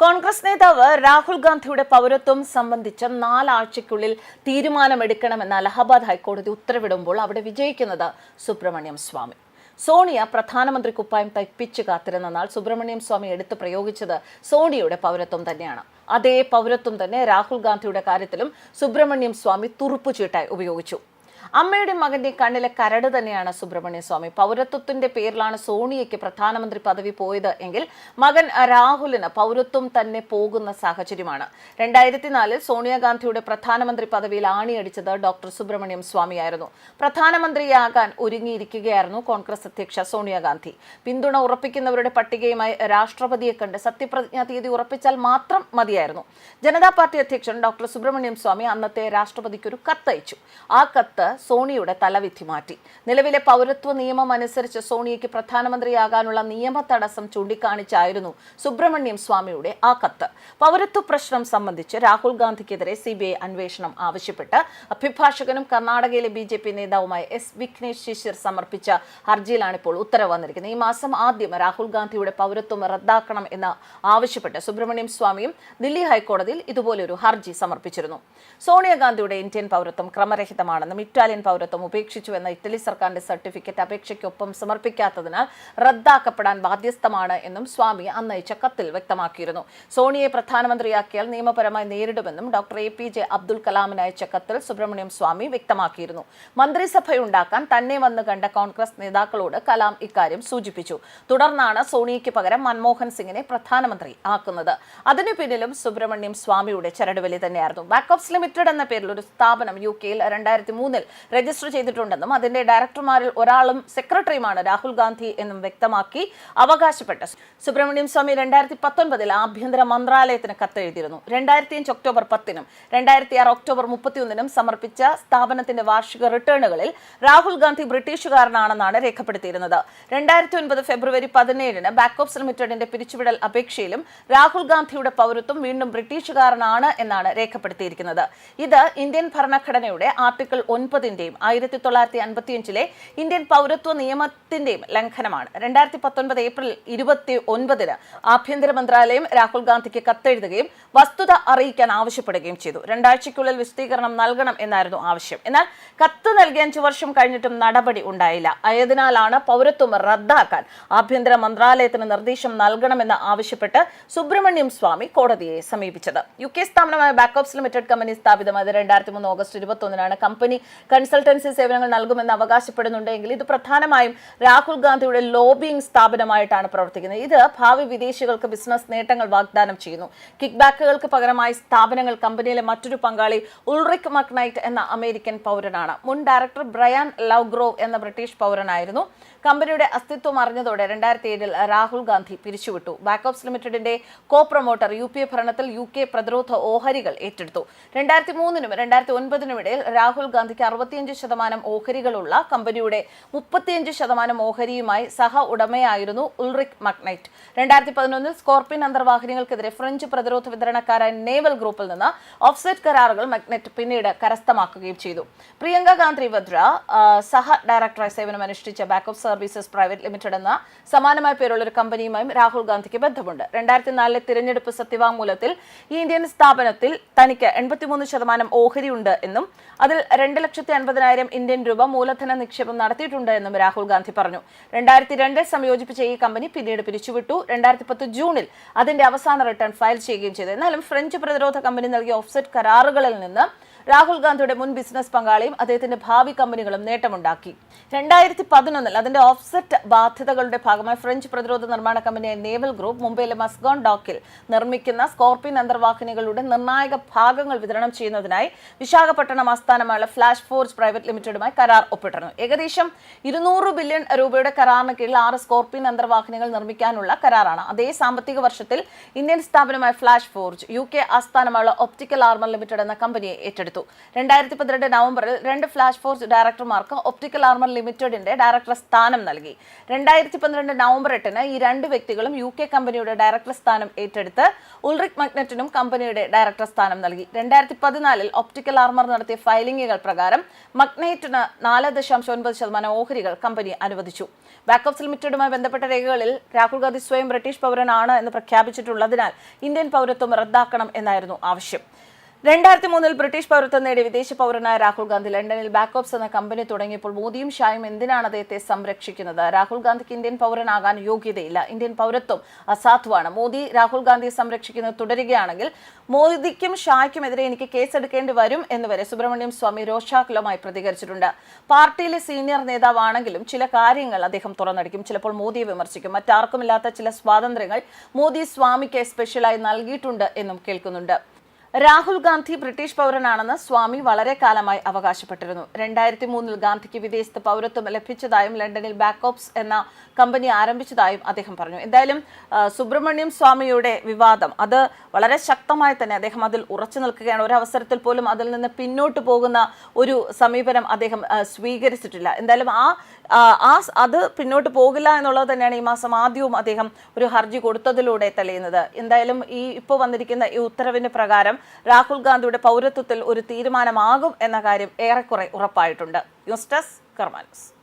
കോൺഗ്രസ് നേതാവ് രാഹുൽ ഗാന്ധിയുടെ പൗരത്വം സംബന്ധിച്ച് നാലാഴ്ചയ്ക്കുള്ളിൽ തീരുമാനമെടുക്കണമെന്ന് അലഹബാദ് ഹൈക്കോടതി ഉത്തരവിടുമ്പോൾ അവിടെ വിജയിക്കുന്നത് സുബ്രഹ്മണ്യം സ്വാമി. സോണിയ പ്രധാനമന്ത്രി കുപ്പായം തയ്പ്പിച്ചു കാത്തിരുന്ന നാൾ സുബ്രഹ്മണ്യം സ്വാമി എടുത്ത് പ്രയോഗിച്ചത് സോണിയയുടെ പൗരത്വം തന്നെയാണ്. അതേ പൗരത്വം തന്നെ രാഹുൽ ഗാന്ധിയുടെ കാര്യത്തിലും സുബ്രഹ്മണ്യം സ്വാമി തുറുപ്പുചീട്ടായി ഉപയോഗിച്ചു. അമ്മയുടെ മകന്റെ കണ്ണിലെ കരട് തന്നെയാണ് സുബ്രഹ്മണ്യ സ്വാമി. പൗരത്വത്തിന്റെ പേരിലാണ് സോണിയയ്ക്ക് പ്രധാനമന്ത്രി പദവി പോയത് എങ്കിൽ മകൻ രാഹുലിന് പൗരത്വം തന്നെ പോകുന്ന സാഹചര്യമാണ്. രണ്ടായിരത്തി നാലിൽ സോണിയാഗാന്ധിയുടെ പ്രധാനമന്ത്രി പദവിയിൽ ആണിയടിച്ചത് ഡോക്ടർ സുബ്രഹ്മണ്യം സ്വാമിയായിരുന്നു. പ്രധാനമന്ത്രിയാകാൻ ഒരുങ്ങിയിരിക്കുകയായിരുന്നു കോൺഗ്രസ് അധ്യക്ഷ സോണിയാഗാന്ധി പിന്തുണ ഉറപ്പിക്കുന്നവരുടെ പട്ടികയുമായി രാഷ്ട്രപതിയെ കണ്ട് സത്യപ്രതിജ്ഞാ തീയതി ഉറപ്പിച്ചാൽ മാത്രം മതിയായിരുന്നു. ജനതാ പാർട്ടി അധ്യക്ഷൻ ഡോക്ടർ സുബ്രഹ്മണ്യം സ്വാമി അന്നത്തെ രാഷ്ട്രപതിക്ക് ഒരു കത്തയച്ചു. ആ കത്ത് സോണിയുടെ തലവിധി മാറ്റി. നിലവിലെ പൗരത്വ നിയമം അനുസരിച്ച് സോണിയയ്ക്ക് പ്രധാനമന്ത്രിയാകാനുള്ള നിയമ തടസ്സം ചൂണ്ടിക്കാണിച്ചായിരുന്നു സുബ്രഹ്മണ്യം സ്വാമിയുടെ ആ കത്ത്. പൗരത്വ പ്രശ്നം സംബന്ധിച്ച് രാഹുൽ ഗാന്ധിക്കെതിരെ സി ബി ഐ അന്വേഷണം ആവശ്യപ്പെട്ട് അഭിഭാഷകനും കർണാടകയിലെ ബി ജെ പി നേതാവുമായ എസ് വിഘ്നേഷ് ശിശിർ സമർപ്പിച്ച ഹർജിയിലാണ് ഇപ്പോൾ ഉത്തരവ് വന്നിരിക്കുന്നത്. ഈ മാസം ആദ്യം രാഹുൽ ഗാന്ധിയുടെ പൗരത്വം റദ്ദാക്കണം എന്ന് ആവശ്യപ്പെട്ട് സുബ്രഹ്മണ്യം സ്വാമിയും ദില്ലി ഹൈക്കോടതിയിൽ ഇതുപോലൊരു ഹർജി സമർപ്പിച്ചിരുന്നു. സോണിയാഗാന്ധിയുടെ ഇന്ത്യൻ പൗരത്വം ക്രമരഹിതമാണെന്നും ഇറ്റാലിയൻ പൗരത്വം ഉപേക്ഷിച്ചു എന്ന ഇറ്റലി സർക്കാരിന്റെ സർട്ടിഫിക്കറ്റ് അപേക്ഷയ്ക്കൊപ്പം സമർപ്പിക്കാത്തതിനാൽ റദ്ദാക്കപ്പെടാൻ ബാധ്യസ്ഥമാണ് എന്നും സ്വാമി അന്നയിച്ച കത്തിൽ വ്യക്തമാക്കിയിരുന്നു. സോണിയെ പ്രധാനമന്ത്രിയാക്കിയാൽ നിയമപരമായി നേരിടുമെന്നും doctor A P J Abdul കലാമിന് അയച്ച കത്തിൽ സുബ്രഹ്മണ്യം സ്വാമി വ്യക്തമാക്കിയിരുന്നു. മന്ത്രിസഭയുണ്ടാക്കാൻ തന്നെ വന്ന് കണ്ട കോൺഗ്രസ് നേതാക്കളോട് കലാം ഇക്കാര്യം സൂചിപ്പിച്ചു. തുടർന്നാണ് സോണിയയ്ക്ക് പകരം മൻമോഹൻ സിംഗിനെ പ്രധാനമന്ത്രി ആക്കുന്നത്. അതിനു പിന്നിലും സുബ്രഹ്മണ്യം സ്വാമിയുടെ ചരടുവലി തന്നെയായിരുന്നു. ബാക്ക് ബാക്കോപ്സ് ലിമിറ്റഡ് എന്ന പേരിൽ ഒരു സ്ഥാപനം യു കെയിൽ രണ്ടായിരത്തി മൂന്നിൽ രജിസ്റ്റർ ചെയ്തിട്ടുണ്ടെന്നും അതിന്റെ ഡയറക്ടർമാരിൽ ഒരാളും സെക്രട്ടറിയുമാണ് രാഹുൽ ഗാന്ധി എന്നും വ്യക്തമാക്കി അവകാശപ്പെട്ട സുബ്രഹ്മണ്യം സ്വാമി രണ്ടായിരത്തി പത്തൊൻപതിൽ ആഭ്യന്തര മന്ത്രാലയത്തിന് കത്തെഴുതിയിരുന്നു. രണ്ടായിരത്തി അഞ്ച് ഒക്ടോബർ പത്തിനും രണ്ടായിരത്തി ആറ് ഒക്ടോബർ മുപ്പത്തിയൊന്നിനും സമർപ്പിച്ച സ്ഥാപനത്തിന്റെ വാർഷിക റിട്ടേണുകളിൽ രാഹുൽ ഗാന്ധി ബ്രിട്ടീഷുകാരനാണെന്നാണ് രേഖപ്പെടുത്തിയിരുന്നത്. രണ്ടായിരത്തി ഒൻപത് ഫെബ്രുവരി പതിനേഴിന് ബാക്കോപ്സ് ലിമിറ്റഡിന്റെ പിരിച്ചുവിടൽ അപേക്ഷയിലും രാഹുൽ ഗാന്ധിയുടെ പൗരത്വം വീണ്ടും ബ്രിട്ടീഷുകാരനാണ് എന്നാണ് രേഖപ്പെടുത്തിയിരിക്കുന്നത്. ഇത് ഇന്ത്യൻ ഭരണഘടനയുടെ ആർട്ടിക്കിൾ ഒൻപതിന്റെയും ആയിരത്തി തൊള്ളായിരത്തി അൻപത്തിയഞ്ചിലെ ഇന്ത്യൻ പൗരത്വ നിയമത്തിന്റെയും ലംഘനമാണ്. രണ്ടായിരത്തി പത്തൊൻപത് ഏപ്രിൽ ഇരുപത്തി ഒൻപതിന് ആഭ്യന്തര മന്ത്രാലയം രാഹുൽ ഗാന്ധിക്ക് കത്തെഴുതുകയും വസ്തുത അറിയിക്കാൻ ആവശ്യപ്പെടുകയും ചെയ്തു. രണ്ടാഴ്ചയ്ക്കുള്ളിൽ വിശദീകരണം നൽകണം എന്നായിരുന്നു ആവശ്യം. എന്നാൽ കത്ത് നൽകിയ അഞ്ചു വർഷം കഴിഞ്ഞിട്ടും നടപടി ഉണ്ടായില്ല. ആയതിനാലാണ് പൗരത്വം റദ്ദാക്കാൻ ആഭ്യന്തര മന്ത്രാലയത്തിന് നിർദ്ദേശം നൽകണമെന്ന് ആവശ്യപ്പെട്ട് സുബ്രഹ്മണ്യം സ്വാമി കോടതിയെ സമീപിച്ചത്. യു കെ സ്ഥാപനമായ ബാക്കോപ്സ് ലിമിറ്റഡ് കമ്പനി സ്ഥാപിതമായത് രണ്ടായിരത്തി മൂന്ന് ഓഗസ്റ്റ് ഇരുപത്തൊന്നിനാണ്. കമ്പനി കൺസൾട്ടൻസി സേവനങ്ങൾ നൽകുമെന്ന് അവകാശപ്പെടുന്നുണ്ടെങ്കിൽ ഇത് പ്രധാനമായും രാഹുൽ ഗാന്ധിയുടെ ലോബിയിങ് സ്ഥാപനമായിട്ടാണ് പ്രവർത്തിക്കുന്നത്. ഇത് ഭാവി വിദേശികൾക്ക് ബിസിനസ് നേട്ടങ്ങൾ വാഗ്ദാനം ചെയ്യുന്നു. കിക്ക് ബാക്കുകൾക്ക് പകരമായി സ്ഥാപനങ്ങൾ കമ്പനിയിലെ മറ്റൊരു പങ്കാളി ഉൾറിക് മക്നൈറ്റ് എന്ന അമേരിക്കൻ പൗരനാണ്. മുൻ ഡയറക്ടർ ബ്രയാൻ ലവ്ഗ്രോവ് എന്ന ബ്രിട്ടീഷ് പൗരനായിരുന്നു. കമ്പനിയുടെ അസ്തിത്വം അറിഞ്ഞതോടെ രണ്ടായിരത്തി ഏഴിൽ രാഹുൽ ഗാന്ധി പിരിച്ചുവിട്ടു. ബാക്കോപ്സ് ലിമിറ്റഡിന്റെ co promoter U P A ഭരണത്തിൽ യു കെ പ്രതിരോധ ഓഹരികൾ ഏറ്റെടുത്തു. രണ്ടായിരത്തി മൂന്നിനും രണ്ടായിരത്തി ഒൻപതിനും ഇടയിൽ രാഹുൽ ഗാന്ധിക്ക് അറുപത്തിയഞ്ച് ശതമാനം ഓഹരികളുള്ള കമ്പനിയുടെ മുപ്പത്തിയഞ്ച് ശതമാനം ഓഹരിയുമായി സഹ ഉടമയായിരുന്നു ഉൾറിക് മക്നൈറ്റ് രണ്ടായിരത്തി പതിനൊന്നിൽ സ്കോർപിൻ അന്തർവാഹിനികൾക്കെതിരെ ഫ്രഞ്ച് പ്രതിരോധ വിതരണക്കാരായ നേവൽ ഗ്രൂപ്പിൽ നിന്ന് ഓഫ്സെറ്റ് കരാറുകൾ മക്നൈറ്റ് പിന്നീട് കരസ്ഥമാക്കുകയും ചെയ്തു. പ്രിയങ്ക ഗാന്ധി വദ്ര സഹ ഡയറക്ടറായി സേവനം അനുഷ്ഠിച്ച ബാക്കപ്പ് സർവീസസ് പ്രൈവറ്റ് ലിമിറ്റഡ് എന്ന സമാനമായ പേരുള്ള ഒരു കമ്പനിയുമായും രാഹുൽ ഗാന്ധിക്ക് ബന്ധമുണ്ട്. രണ്ടായിരത്തി നാലിലെ തിരഞ്ഞെടുപ്പ് സത്യവാങ്മൂലത്തിൽ ഈ ഇന്ത്യൻ സ്ഥാപനത്തിൽ തനിക്ക് എൺപത്തിമൂന്ന് ശതമാനം ഓഹരിയുണ്ട് എന്നും അതിൽ രണ്ട് ലക്ഷത്തി അൻപതിനായിരം ഇന്ത്യൻ രൂപ മൂലധന നിക്ഷേപം നടത്തിയിട്ടുണ്ട് എന്നും രാഹുൽ ഗാന്ധി പറഞ്ഞു. രണ്ടായിരത്തി രണ്ടിൽ സംയോജിപ്പിച്ച ഈ കമ്പനി പിന്നീട് പിരിച്ചുവിട്ടു. രണ്ടായിരത്തി പത്ത് ജൂണിൽ അതിന്റെ അവസാന റിട്ടേൺ ഫയൽ ചെയ്യുകയും ചെയ്തു. എന്നാലും ഫ്രഞ്ച് പ്രതിരോധ കമ്പനി നൽകിയ ഓഫ്സെറ്റ് കരാറുകളിൽ നിന്ന് രാഹുൽ ഗാന്ധിയുടെ മുൻ ബിസിനസ് പങ്കാളിയും അദ്ദേഹത്തിന്റെ ഭാവി കമ്പനികളും നേട്ടമുണ്ടാക്കി. രണ്ടായിരത്തി പതിനൊന്നിൽ അതിന്റെ ഓഫ്സെറ്റ് ബാധ്യതകളുടെ ഭാഗമായി ഫ്രഞ്ച് പ്രതിരോധ നിർമ്മാണ കമ്പനിയായ നേവൽ ഗ്രൂപ്പ് മുംബൈയിലെ മസ്ഗോൺ ഡോക്കിൽ നിർമ്മിക്കുന്ന സ്കോർപിയൻ അന്തർവാഹിനികളുടെ നിർണായക ഭാഗങ്ങൾ വിതരണം ചെയ്യുന്നതിനായി വിശാഖപട്ടണം ആസ്ഥാനമായുള്ള ഫ്ലാഷ് ഫോർസ് പ്രൈവറ്റ് ലിമിറ്റഡുമായി കരാർ ഒപ്പിട്ടിരുന്നു. ഏകദേശം ഇരുന്നൂറ് ബില്യൺ രൂപയുടെ കരാറിന് കീഴിൽ ആറ് സ്കോർപിയൻ അന്തർവാഹിനികൾ നിർമ്മിക്കാനുള്ള കരാറാണ്. അതേ സാമ്പത്തിക വർഷത്തിൽ ഇന്ത്യൻ സ്ഥാപനമായ ഫ്ലാഷ് ഫോർജ് യു കെ ആസ്ഥാനമായുള്ള ഒപ്റ്റിക്കൽ ആർമർ ലിമിറ്റഡ് എന്ന കമ്പനിയെ ഏറ്റെടുത്തു. ഏറ്റെടുത്തു. രണ്ടായിരത്തി പന്ത്രണ്ട് നവംബറിൽ രണ്ട് ഫ്ലാഷ് ഫോഴ്സ് ഡയറക്ടർമാർക്ക് ഒപ്റ്റിക്കൽ ആർമർ ലിമിറ്റഡിന്റെ ഡയറക്ടർ സ്ഥാനം നൽകി. രണ്ടായിരത്തി പന്ത്രണ്ട് നവംബർ എട്ടിന് ഈ രണ്ട് വ്യക്തികളും യു കെ കമ്പനിയുടെ ഡയറക്ടർ സ്ഥാനം ഏറ്റെടുത്ത് ഉൾറിക് മഗ്നറ്റിനും കമ്പനിയുടെ ഡയറക്ടർ സ്ഥാനം നൽകി. രണ്ടായിരത്തി പതിനാലിൽ ഒപ്റ്റിക്കൽ ആർമർ നടത്തിയ ഫയലിംഗുകൾ പ്രകാരം മഗ്നൈറ്റിന് നാല് ദശാംശം ഒൻപത് ശതമാനം ഓഹരികൾ കമ്പനി അനുവദിച്ചു. ബാക്കോപ്സ് ലിമിറ്റഡുമായി ബന്ധപ്പെട്ട രേഖകളിൽ രാഹുൽ ഗാന്ധി സ്വയം ബ്രിട്ടീഷ് പൗരനാണ് എന്ന് പ്രഖ്യാപിച്ചിട്ടുള്ളതിനാൽ ഇന്ത്യൻ പൗരത്വം റദ്ദാക്കണം എന്നായിരുന്നു ആവശ്യം. രണ്ടായിരത്തി മൂന്നിൽ ബ്രിട്ടീഷ് പൗരത്വം നേടിയ വിദേശ പൗരനായ രാഹുൽ ഗാന്ധി ലണ്ടനിൽ ബാക്കോപ്സ് എന്ന കമ്പനി തുടങ്ങിയപ്പോൾ മോദിയും ഷായും എന്തിനാണ് അദ്ദേഹത്തെ സംരക്ഷിക്കുന്നത്? രാഹുൽ ഗാന്ധിക്ക് ഇന്ത്യൻ പൗരനാകാൻ യോഗ്യതയില്ല. ഇന്ത്യൻ പൗരത്വം അസാധുവാണ്. മോദി രാഹുൽ ഗാന്ധിയെ സംരക്ഷിക്കുന്നത് തുടരുകയാണെങ്കിൽ മോദിക്കും ഷായ്ക്കുമെതിരെ എനിക്ക് കേസെടുക്കേണ്ടി വരും എന്നുവരെ സുബ്രഹ്മണ്യം സ്വാമി രോഷാകുലമായി പ്രതികരിച്ചിട്ടുണ്ട്. പാർട്ടിയിലെ സീനിയർ നേതാവാണെങ്കിലും ചില കാര്യങ്ങൾ അദ്ദേഹം തുറന്നടിക്കും. ചിലപ്പോൾ മോദിയെ വിമർശിക്കും. മറ്റാർക്കുമില്ലാത്ത ചില സ്വാതന്ത്ര്യങ്ങൾ മോദി സ്വാമിക്ക് സ്പെഷ്യലായി നൽകിയിട്ടുണ്ട് എന്നും കേൾക്കുന്നുണ്ട്. രാഹുൽ ഗാന്ധി ബ്രിട്ടീഷ് പൗരനാണെന്ന് സ്വാമി വളരെ കാലമായി അവകാശപ്പെട്ടിരുന്നു. രണ്ടായിരത്തി മൂന്നിൽ ഗാന്ധിക്ക് വിദേശത്ത് പൗരത്വം ലഭിച്ചതായും ലണ്ടനിൽ ബാക്കോപ്സ് എന്ന കമ്പനി ആരംഭിച്ചതായും അദ്ദേഹം പറഞ്ഞു. എന്തായാലും സുബ്രഹ്മണ്യം സ്വാമിയുടെ വിവാദം അത് വളരെ ശക്തമായി തന്നെ അദ്ദേഹം അതിൽ ഉറച്ചു നിൽക്കുകയാണ്. ഒരു അവസരത്തിൽ പോലും അതിൽ നിന്ന് പിന്നോട്ട് പോകുന്ന ഒരു സമീപനം അദ്ദേഹം സ്വീകരിച്ചിട്ടില്ല. എന്തായാലും ആ ആ, അത് പിന്നോട്ട് പോകില്ല എന്നുള്ളത് തന്നെയാണ് ഈ മാസം ആദ്യവും അദ്ദേഹം ഒരു ഹർജി കൊടുത്തതിലൂടെ തെളിയുന്നത്. എന്തായാലും ഈ ഇപ്പോൾ വന്നിരിക്കുന്ന ഈ ഉത്തരവിന് പ്രകാരം രാഹുൽ ഗാന്ധിയുടെ പൗരത്വത്തിൽ ഒരു തീരുമാനമാകും എന്ന കാര്യം ഏറെക്കുറെ ഉറപ്പായിട്ടുണ്ട്. News desk കർമാനസ്